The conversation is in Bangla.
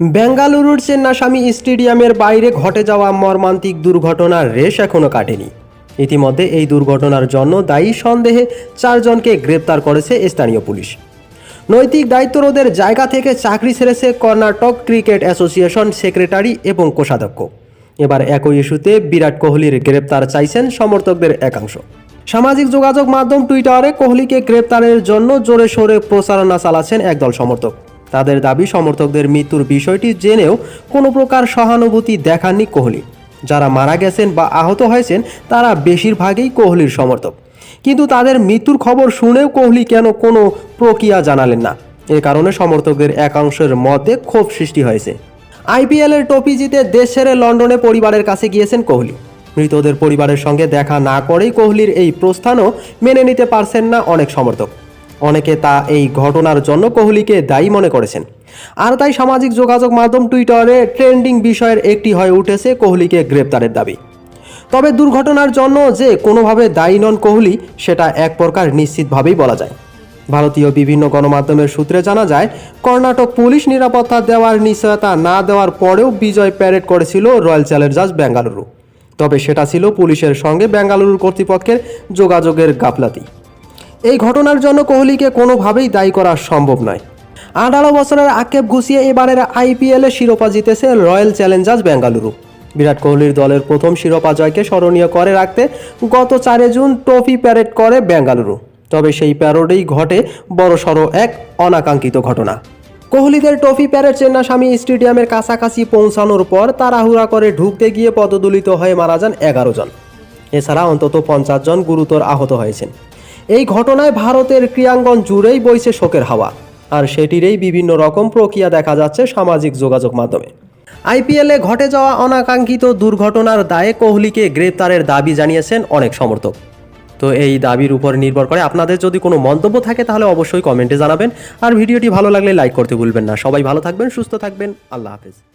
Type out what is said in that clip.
বেঙ্গালুরুর চেন্নাস্বামী স্টেডিয়ামের বাইরে ঘটে যাওয়া মর্মান্তিক দুর্ঘটনার রেশ এখনও কাটেনি। ইতিমধ্যে এই দুর্ঘটনার জন্য দায়ী সন্দেহে চারজনকে গ্রেপ্তার করেছে স্থানীয় পুলিশ। নৈতিক দায়িত্বরোধের জায়গা থেকে চাকরি ছেড়েছে কর্ণাটক ক্রিকেট অ্যাসোসিয়েশন সেক্রেটারি এবং কোষাধ্যক্ষ। এবার একই ইস্যুতে বিরাট কোহলির গ্রেপ্তার চাইছেন সমর্থকদের একাংশ। সামাজিক যোগাযোগ মাধ্যম টুইটারে কোহলিকে গ্রেপ্তারের জন্য জোরে সোরে প্রচারণা চালাচ্ছেন একদল সমর্থক। তাদের দাবি, সমর্থকদের মৃত্যুর বিষয়টি জেনেও কোনো প্রকার সহানুভূতি দেখাননি কোহলি। যারা মারা গেছেন বা আহত হয়েছেন, তারা বেশিরভাগই কোহলির সমর্থক। কিন্তু তাদের মৃত্যুর খবর শুনেও কোহলি কেন কোনো প্রক্রিয়া জানালেন না? এ কারণে সমর্থকদের একাংশের মতে ক্ষোভ সৃষ্টি হয়েছে। আইপিএলের ট্রফি জিতে দেশ ছেড়ে লন্ডনে পরিবারের কাছে গিয়েছেন কোহলি। মৃতদের পরিবারের সঙ্গে দেখা না করেই কোহলির এই প্রস্থানও মেনে নিতে পারছেন না অনেক সমর্থক। অনেকে তা এই ঘটনার জন্য কোহলিকে দায়ী মনে করেছেন। আর তাই সামাজিক যোগাযোগ মাধ্যম টুইটারে ট্রেন্ডিং বিষয়ের একটি হয়ে উঠেছে কোহলিকে গ্রেপ্তারের দাবি। তবে দুর্ঘটনার জন্য যে কোনোভাবে দায়ী নন কোহলি, সেটা এক প্রকার নিশ্চিতভাবেই বলা যায়। ভারতীয় বিভিন্ন গণমাধ্যমের সূত্রে জানা যায়, কর্ণাটক পুলিশ নিরাপত্তা দেওয়ার নিশ্চয়তা না দেওয়ার পরেও বিজয় প্যারেড করেছিল রয়্যাল চ্যালেঞ্জার্স বেঙ্গালুরু তবে সেটা ছিল পুলিশের সঙ্গে বেঙ্গালুরু কর্তৃপক্ষের যোগাযোগের গাফলাতি। এই ঘটনার জন্য কোহলিকে কোনোভাবেই দায়ী করা সম্ভব নয়। আঠারো বছরের আক্ষেপ ঘুষিয়ে এবারের আইপিএলে শিরোপা জিতেছে রয়্যাল চ্যালেঞ্জার্স বেঙ্গালুরু। বিরাট কোহলির দলের প্রথম শিরোপা জয়কে স্মরণীয় করে রাখতে গত চারে জুন ট্রফি প্যারেড করে বেঙ্গালুরু। তবে সেই প্যারোডেই ঘটে বড়সড় এক অনাকাঙ্ক্ষিত ঘটনা। কোহলিদের ট্রফি প্যারেড চেন্নাস্বামী স্টেডিয়ামের কাছাকাছি পৌঁছানোর পর তাড়াহুড়া করে ঢুকতে গিয়ে পদদলিত হয়ে মারা যান এগারো জন। এছাড়া অন্তত পঞ্চাশ জন গুরুতর আহত হয়েছেন। এই ঘটনায় ভারতের ক্রিয়াঙ্গন জুড়েই বইছে শোকের হাওয়া। আর সেটিরই বিভিন্ন রকম প্রক্রিয়া দেখা যাচ্ছে সামাজিক যোগাযোগ মাধ্যমে। আইপিএলে ঘটে যাওয়া অনাকাঙ্ক্ষিত দুর্ঘটনার দায়ে কোহলিকে গ্রেপ্তারের দাবি জানিয়েছেন অনেক সমর্থক। তো এই দাবির উপর নির্ভর করে আপনাদের যদি কোনো মন্তব্য থাকে তাহলে অবশ্যই কমেন্টে জানাবেন। আর ভিডিওটি ভালো লাগলে লাইক করতে ভুলবেন না। সবাই ভালো থাকবেন, সুস্থ থাকবেন। আল্লাহ হাফেজ।